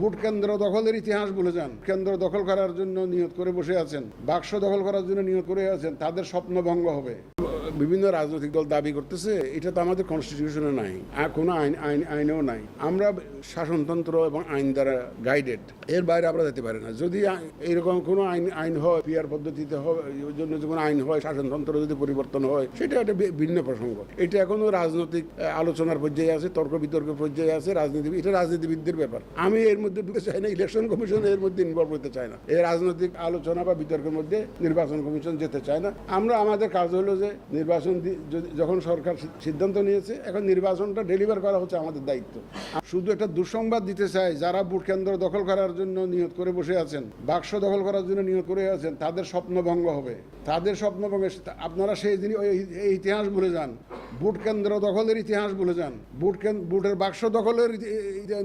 Vote কেন্দ্র দখলের ইতিহাস বলে যান। কেন্দ্র দখল করার জন্য নিয়ত করে বসে আছেন। বাক্স দখল করার জন্য নিয়ত করে আছেন। তাদের স্বপ্ন ভঙ্গ হবে। বিভিন্ন রাজনৈতিক দল দাবি করতেছে, এটা তো আমাদের কনস্টিটিউশনে নাই, আর কোনো আইন আইন, আইনেও নাই। আমরা শাসনতন্ত্র এবং আইন দ্বারা গাইডেড এর বাইরে আমরা যেতে পারি না। যদি এরকম কোনো আইন আইন হয় পিয়ার পদ্ধতিতে হয় জন্য যে কোনো আইন হয়, শাসনতন্ত্র যদি পরিবর্তন হয়, সেটা একটা ভিন্ন প্রসঙ্গ। এটা এখনও রাজনৈতিক আলোচনার পর্যায়ে আছে, তর্ক বিতর্ক পর্যায়ে আছে, রাজনীতি, এটা রাজনীতিবিদদের ব্যাপার। আমি এর মধ্যে ঢুকতে চাই না ইলেকশন কমিশন এর মধ্যে ইনভলভ হতে চায় না। এই রাজনৈতিক আলোচনা বা বিতর্কের মধ্যে নির্বাচন কমিশন যেতে চায় না। আমরা, আমাদের কাজ হলো যে নির্বাচন যখন সরকার সিদ্ধান্ত নিয়েছে, এখন নির্বাচনটা ডেলিভার করা হচ্ছে আমাদের দায়িত্ব। শুধু একটা দুঃসংবাদ দিতে চাই, যারা ভোট কেন্দ্র দখল করার জন্য নিয়ত করে বসে আছেন, বাক্স দখল করার জন্য নিয়ত করে আছেন, তাদের স্বপ্ন ভঙ্গ হবে। তাদের স্বপ্ন ভঙ্গ আপনারা সেই দিন এই ইতিহাস ভুলে যান। ভোট কেন্দ্র দখলের ইতিহাস ভুলে যান। ভোট ভোটের বাক্স দখলের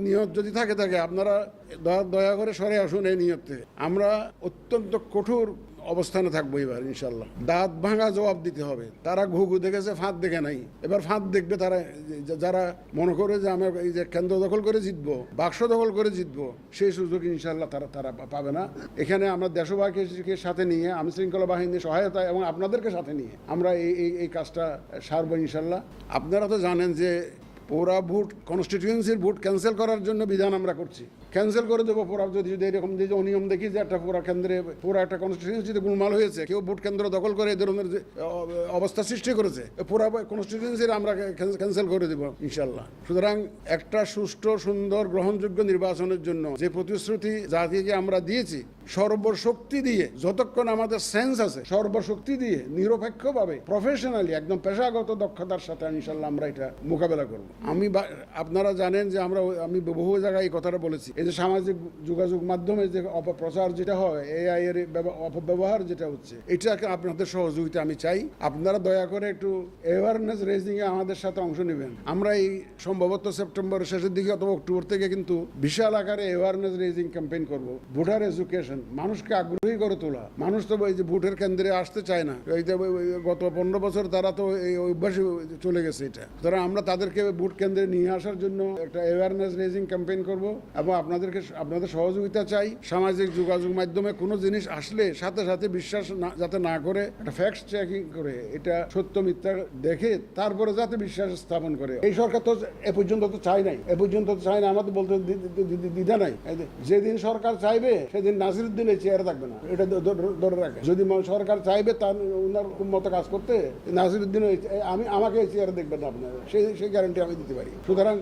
নিয়ত যদি থাকে থাকে, আপনারা দয়া- করে সরে আসুন এই নিয়ত আমরা অত্যন্ত কঠোর অবস্থানে থাকব এবার ইনশাল্লাহ দাঁত ভাঙা জবাব দিতে হবে। তারা ঘুঘু দেখেছে, ফাঁদ দেখে নাই। এবার ফাঁদ দেখবে তারা যারা মনে করে যে আমরা এই যে কেন্দ্র দখল করে জিতবো, বাক্স দখল করে জিতবো, সেই সুযোগ ইনশাল্লাহ তারা তারা পাবে না। এখানে আমরা দেশবাহীকে সাথে নিয়ে আইন শৃঙ্খলা বাহিনীর সহায়তা এবং আপনাদেরকে সাথে নিয়ে আমরা এই- এই কাজটা সারবো ইনশাল্লাহ আপনারা তো জানেন যে পুরা ভোট কনস্টিটিউয়েন্সির ভোট ক্যান্সেল করার জন্য বিধান আমরা করছি। ক্যান্সেল করে দেবো পুরা, যদি যদি এরকম যে অনিয়ম দেখি যে একটা পুরা কেন্দ্রে, পুরা একটা কনস্টিটিউয়েন্সিতে গুলমাল হয়েছে, কেউ ভোট কেন্দ্র দখল করে এই ধরনের অবস্থা সৃষ্টি করেছে, এ পুরা কনস্টিটিউয়েন্সির আমরা ক্যান্সেল করে দেবো ইনশাল্লাহ সুতরাং একটা সুষ্ঠু, সুন্দর, গ্রহণযোগ্য নির্বাচনের জন্য যে প্রতিশ্রুতি জাতিকে আমরা দিয়েছি সর্বশক্তি দিয়ে, যতক্ষণ আমাদের সেন্স আছে, সর্বশক্তি দিয়ে, নিরপেক্ষভাবে প্রফেশনালি একদম পেশাগত দক্ষতার সাথে ইনশাল্লাহ আমরা এটা মোকাবেলা করব। আমি আপনারা জানেন যে আমরা আমি বহু জায়গায় এই কথাটা বলেছি। এই যে সামাজিক যোগাযোগ মাধ্যমে যে অপপ্রচার যেটা হয় এআই এর ব্যব- অপব্যবহার যেটা হচ্ছে, এটাকে আপনাদের সহযোগিতা আমি চাই। আপনারা দয়া করে একটু অ্যাওয়ারনেস রেজিং এ আমাদের সাথে অংশ নেবেন। আমরা এই সম্ভবত সেপ্টেম্বরের শেষের দিকে অথবা অক্টোবর থেকে কিন্তু বিশাল আকারে অ্যাওয়ারনেস রেজিং ক্যাম্পেইন করব। ভোটার এডুকেশন মানুষকে আগ্রহী করে তোলা। মানুষ তো যে ভোটের কেন্দ্রে আসতে চায় না। এই যে গত পনেরো বছর তারা তো এই অভ্যাসে চলে গেছে এটা। সুতরাং আমরা তাদেরকে ভোট কেন্দ্রে নিয়ে আসার জন্য একটা অ্যাওয়ারনেস রেজিং ক্যাম্পেইন করব এবং আপনাদেরকে আপনাদের সহযোগিতা চাই। সামাজিক যোগাযোগ মাধ্যমে কোনো জিনিস আসলে সাথে সাথে বিশ্বাস না- যাতে না করে, একটা ফ্যাক্ট চেকিং করে, এটা সত্য মিথ্যা দেখে তারপরে যাতে বিশ্বাস স্থাপন করে। এই সরকার তো এ পর্যন্ত তো চাই নাই। এ পর্যন্ত তো চাই না আমাদের বলতে দ্বিধা নাই। যেদিন সরকার চাইবে, সেদিন নাসিরুদ্দিন এই চেয়ারে থাকবে না। এটা ধরে রাখে যদি সরকার চাইবে তার ওনার মতো কাজ করতে নাসিরুদ্দিন আমি, আমাকে এই চেয়ারে দেখবেন না আপনার। সেই সেই গ্যারান্টি আমি দিতে পারি। সুতরাং